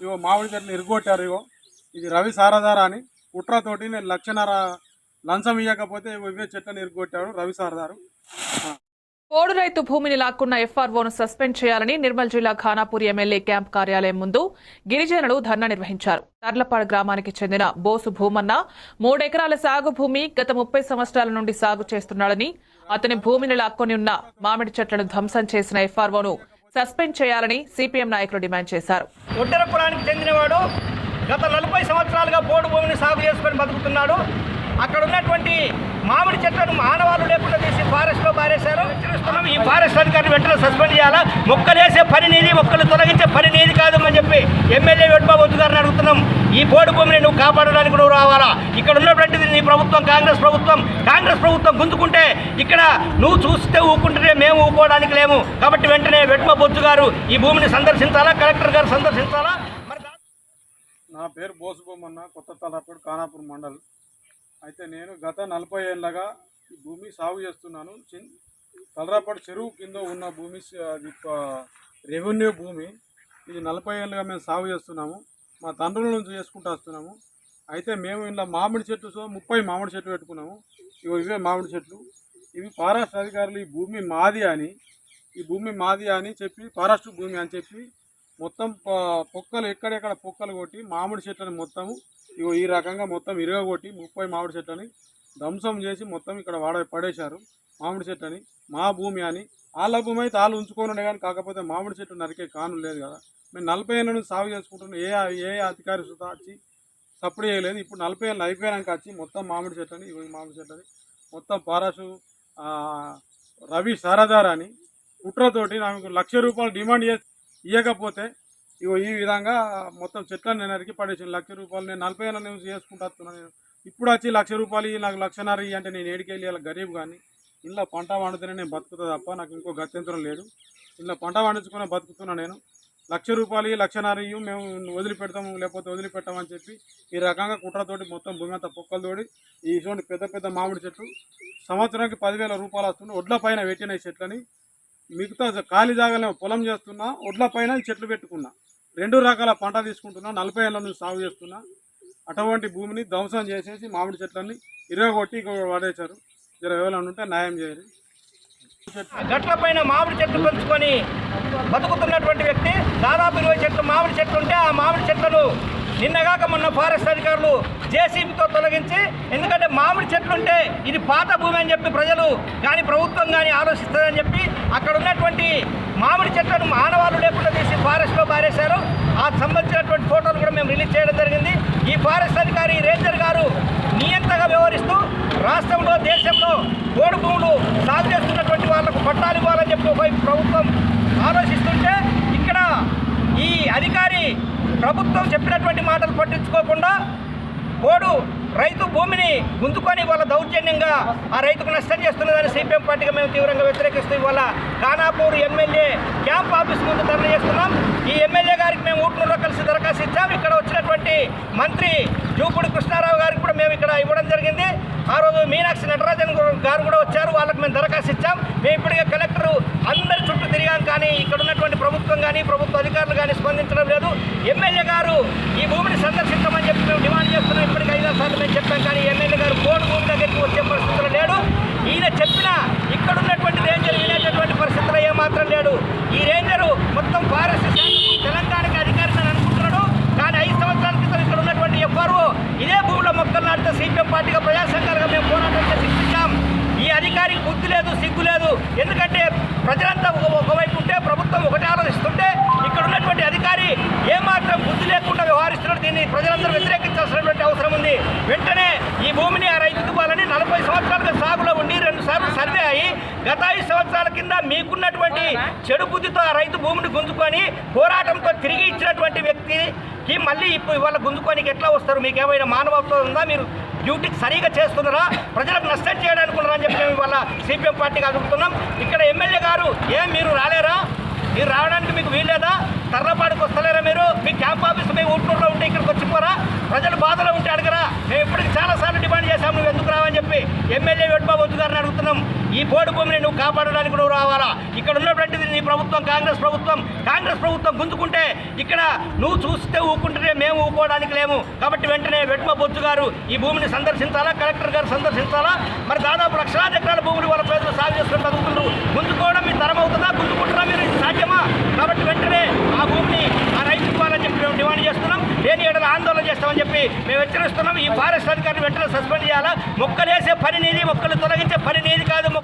ఇగో మామిడి చెట్లు ఇరుగొట్టారు ఇగో. ఇది రవి సారధార అని. కుట్రతోటి నేను లక్షన్నర లంచం ఇవ్వకపోతే ఇవే చెట్లను ఇరుగొట్టాడు రవి సారధారు. పోడు రైతు భూమిని లాక్కున్న ఎఫ్ఆర్ఓను సస్పెండ్ చేయాలని నిర్మల్ జిల్లా ఖానాపూర్ ఎమ్మెల్యే క్యాంప్ కార్యాలయం ముందు గిరిజనులు ధర్నా నిర్వహించారు. తర్లపాడు గ్రామానికి చెందిన బోసు భూమన్న మూడెకరాల సాగు భూమి గత ముప్పై సంవత్సరాల నుండి సాగు చేస్తున్నాడని అతని భూమిని లాక్కొని ఉన్న మామిడి చెట్లను ధ్వంసం చేసిన ఎఫ్ఆర్ఓను సస్పెండ్ చేయాలని సిపిఎం నాయకులు డిమాండ్ చేశారు. ఒడ్డెర కులానికి చెందినవాడు గత నలభై సంవత్సరాలుగా పోడు భూమిని సాగు చేసుకొని బతుకుతున్నాడు. అక్కడ ఉన్నటువంటి మామిడి చెట్లను మానవాళ్ళు లేకుండా తీసి ఫారెస్ట్లో పారేశారు. ఈ ఫారెస్ట్ వెంటనే సస్పెండ్ చేయాలా? మొక్కలు వేసే పని నీది మొక్కలు తొలగించే పని నీది కాదమ్మని చెప్పి ఎమ్మెల్యే వెడ్బాబు గారిని అడుగుతున్నాం. ఈ పోడు భూమిని నువ్వు కాపాడడానికి నువ్వు రావాలా? ఇక్కడ ఉన్నటువంటిది నీ ప్రభుత్వం కాంగ్రెస్ ప్రభుత్వం. కాంగ్రెస్ ప్రభుత్వం గుంజుకుంటే ఇక్కడ నువ్వు చూస్తే ఊకుంటే మేము ఊకోవడానికి లేము. కాబట్టి వెంటనే వెట్మ బొజ్జు గారు ఈ భూమిని సందర్శించాలా? కలెక్టర్ గారు సందర్శించాలా? మరి నా పేరు బోసుబొమ్మన్న కొత్త తలపేడు ఖానాపూర్ మండల్. అయితే నేను గత నలభై ఏళ్ళగా ఈ భూమి సాగు చేస్తున్నాను. తలరాపాడు చెరువు కింద ఉన్న భూమి అది రెవెన్యూ భూమి ఇది నలభై ఏళ్ళుగా మేము సాగు చేస్తున్నాము. మా తండ్రుల నుంచి చేసుకుంటూ వస్తున్నాము. అయితే మేము ఇలా మామిడి చెట్లు సో ముప్పై మామిడి చెట్లు పెట్టుకున్నాము. ఇవి ఇవే మామిడి చెట్లు. ఇవి ఫారెస్ట్ అధికారులు ఈ భూమి మాది అని ఈ భూమి మాది అని చెప్పి ఫారెస్ట్ భూమి అని చెప్పి మొత్తం పొక్కలు ఎక్కడెక్కడ పొక్కలు కొట్టి మామిడి చెట్లని మొత్తము ఇగో ఈ రకంగా మొత్తం ఇరగగొట్టి ముప్పై మామిడి చెట్లని ధ్వంసం చేసి మొత్తం ఇక్కడ వాడ పడేశారు. మామిడి చెట్టు అని మా భూమి అని. వాళ్ళ భూమి అయితే వాళ్ళు ఉంచుకొని ఉండే కానీ కాకపోతే మామిడి చెట్టు నరికే కాను లేదు కదా. మేము నలభై ఏళ్ళ నుంచి సాగు చేసుకుంటున్నాం ఏ ఏ అధికారి వచ్చి సప్పుడు చేయలేదు. ఇప్పుడు నలభై ఏళ్ళు అయిపోయాక వచ్చి మొత్తం మామిడి చెట్టు అని మామిడి మామిడి అని మొత్తం పారాసు రవి సారదార్ అని కుట్రతోటి నాకు లక్ష రూపాయలు డిమాండ్ చేసి ఇవ్వకపోతే ఇగో ఈ విధంగా మొత్తం చెట్లను నేను నరికి పడేసాను లక్ష రూపాయలు నేను నలభై ఏళ్ళ నుంచి చేసుకుంటా నేను. ఇప్పుడు వచ్చి లక్ష రూపాయలు నాకు లక్షన్నర అంటే నేను ఏడికెళ్ళి ఇలా గరీబ్ కానీ ఇంట్లో పంట వండుతూనే నేను బతుకుతా తప్ప నాకు ఇంకో గత్యంతరం లేదు. ఇంట్లో పంట పండించుకునే బతుకుతున్నా నేను. లక్ష రూపాయలు లక్షన్నర మేము వదిలిపెడతాము లేకపోతే వదిలిపెట్టామని చెప్పి ఈ రకంగా కుట్రతోటి మొత్తం భూమి అంతా పొక్కలతోటి ఈ ఇటువంటి పెద్ద పెద్ద మామిడి చెట్లు సంవత్సరానికి పదివేల రూపాయలు వస్తుంది ఒడ్ల పైన పెట్టిన ఈ చెట్లని. మిగతా ఖాళీ జాగాలేమో పొలం చేస్తున్నా ఒడ్ల పైన చెట్లు పెట్టుకున్నా. రెండు రకాల పంట తీసుకుంటున్నా నలభై ఏళ్ళ నుంచి సాగు చేస్తున్నా. అటువంటి భూమిని ధ్వంసం చేసేసి మామిడి చెట్లని ఇరగొట్టి ఇక్కడ పడేశారు జర ఎవరైనా ఉంటే న్యాయం చేయాలి గట్ల పైన మామిడి చెట్లు పెంచుకొని బతుకుతున్నటువంటి వ్యక్తి దాదాపు ఇరవై చెట్లు మామిడి చెట్లు ఉంటే ఆ మామిడి చెట్లను నిన్నగాక మొన్న ఫారెస్ట్ అధికారులు జేసీబీతో తొలగించి ఎందుకంటే మామిడి చెట్లు ఉంటే ఇది పాత భూమి అని చెప్పి ప్రజలు కానీ ప్రభుత్వం కానీ ఆలోచిస్తుందని చెప్పి అక్కడ ఉన్నటువంటి మామిడి చెట్లను మానవాళ్ళు లేకుండా తీసి ఫారెస్ట్లో పారేశారు. ఆ సంబంధించినటువంటి ఫోటోలు కూడా మేము రిలీజ్ చేయడం జరిగింది ఈ ఫారెస్ట్ అధికారి రేంజర్ గారు నియంతగా వ్యవహరిస్తూ రాష్ట్రంలో దేశంలో కోడి భూములు సాగు చేస్తున్నటువంటి వాళ్ళకు పట్టాలు ఇవ్వాలని చెప్పి ప్రభుత్వం ఆలోచిస్తుంటే ఇక్కడ ఈ అధికారి ప్రభుత్వం చెప్పినటువంటి మాటలు పట్టించుకోకుండా కోడు రైతు భూమిని గుంతుకొని వాళ్ళ దౌర్జన్యంగా ఆ రైతుకు నష్టం చేస్తున్నదని సిపిఎం పార్టీగా మేము తీవ్రంగా వ్యతిరేకిస్తూ ఇవాళ ఖానాపూర్ ఎమ్మెల్యే క్యాంప్ ఆఫీస్ ముందు ధర్నా చేస్తున్నాం. ఈ ఎమ్మెల్యే గారికి మేము ఊట్నూరులో కలిసి దరఖాస్తు ఇచ్చాం. ఇక్కడ వచ్చినటువంటి మంత్రి జూపుడు కృష్ణారావు గారికి కూడా మేము ఇక్కడ ఇవ్వడం జరిగింది. ఆ రోజు మీనాక్షి నటరాజన్ గారు కూడా వచ్చారు. వాళ్ళకి మేము దరఖాస్తు ఇచ్చాం. మేము ఇప్పటికే కలెక్టర్ అందరి చుట్టూ తిరిగాం కానీ ఇక్కడ ఉన్నటువంటి ప్రభుత్వం కానీ ప్రభుత్వ అధికారులు కానీ స్పందించడం లేదు. ఎమ్మెల్యే గారు ఈ భూమిని సందర్శించమని చెప్పి మేము డిమాండ్ చేస్తున్నాం. ఇప్పటికి ఐదారు సార్లు మేము చెప్పాం కానీ ఎమ్మెల్యే గారు కోడి భూమి దగ్గరికి వచ్చే పరిస్థితి లేడు ఈయన చెప్పిన ఇక్కడ ఉన్నటువంటి రేంజర్ వినేటటువంటి పరిస్థితులు ఏమాత్రం లేడు ఈ రేంజరు మొత్తం ఫారెస్ట్ శాఖకు తెలంగాణకి అధికారి అని అనుకుంటున్నాడు కానీ ఐదు సంవత్సరాల క్రితం ఇక్కడ ఉన్నటువంటి ఎఫ్ఆర్ఓ ఇదే భూమిలో మొక్కలు నాటితే సిపిఎం పార్టీగా ప్రజా సంఘాలుగా మేము పోరాటం చేసి ఈ అధికారికి బుద్ధి లేదు సిగ్గు లేదు. ఎందుకంటే ప్రజలంతా ఒక ఒకవైపు ఉంటే ప్రభుత్వం ఒకటే ఆలోచిస్తుంటే ఇక్కడ ఉన్నటువంటి అధికారి ఏమాత్రం బుద్ధి లేకుండా వ్యవహరిస్తున్నాడు దీన్ని ప్రజలందరూ వ్యతిరేకించాల్సినటువంటి అవసరం ఉంది. వెంటనే ఈ భూమిని ఆ రైతుకు ఇవ్వాలని నలభై సంవత్సరాలుగా సాగులో ఉండి రెండు సార్లు సర్వే అయ్యి గత ఐదు సంవత్సరాల కింద మీకున్నటువంటి చెడు బుద్ధితో ఆ రైతు భూమిని గుంజుకొని పోరాటంతో తిరిగి ఇచ్చినటువంటి వ్యక్తికి మళ్ళీ ఇప్పుడు ఇవాళ గుంజుకోనికి ఎట్లా వస్తారు? మీకు ఏమైనా మానవత్వం ఉందా? మీరు డ్యూటీ సరిగా చేస్తున్నారా? ప్రజలకు నష్టం చేయడానికి అని చెప్పి మేము ఇవాళ సిపిఎం పార్టీకి అడుగుతున్నాం. ఇక్కడ ఎమ్మెల్యే గారు ఏం మీరు రాలేరా? మీరు రావడానికి మీకు వీల్లేదా? తర్రపాడికి వస్తలేరా మీరు? మీ క్యాంప్ ఆఫీస్ మీ ఊటూరులో ఉంటే ఇక్కడికి వచ్చిపోరా? ప్రజలు బాధలో ఉంటే అడగరా? మేము ఇప్పటికి చాలాసార్లు డిమాండ్ చేశాం నువ్వు ఎందుకు రావని చెప్పి ఎమ్మెల్యే వెడ్బాబు గారిని అడుగుతున్నాం. కోడి భూమిని నువ్వు కాపాడడానికి నువ్వు రావాలా? ఇక్కడ ఉన్నటువంటిది నీ ప్రభుత్వం కాంగ్రెస్ ప్రభుత్వం. కాంగ్రెస్ ప్రభుత్వం గుంజుకుంటే ఇక్కడ నువ్వు చూస్తే ఊకుంటేనే మేము ఊకోవడానికి లేము. కాబట్టి వెంటనే వెట్మ బొజ్జు గారు ఈ భూమిని సందర్శించాలా? కలెక్టర్ గారు సందర్శించాలా? మరి దాదాపు లక్షలాది ఎకరాల భూములు వాళ్ళ ప్రజలు సాగు చేసుకుని బతుకుతున్నారు గుంజుకోవడం మీ తరం అవుతుందా? గుంజుకుంటారా మీరు? ఇది సాధ్యమా? కాబట్టి వెంటనే ఆ భూమిని ఆ రైతు ఇవ్వాలని చెప్పి మేము డిమాండ్ చేస్తున్నాం. లేని ఏడల ఆందోళన చేస్తామని చెప్పి మేము హెచ్చరిస్తున్నాం. ఈ ఫారెస్ట్ అధికారిని వెంటనే సస్పెండ్ చేయాలా? మొక్కలే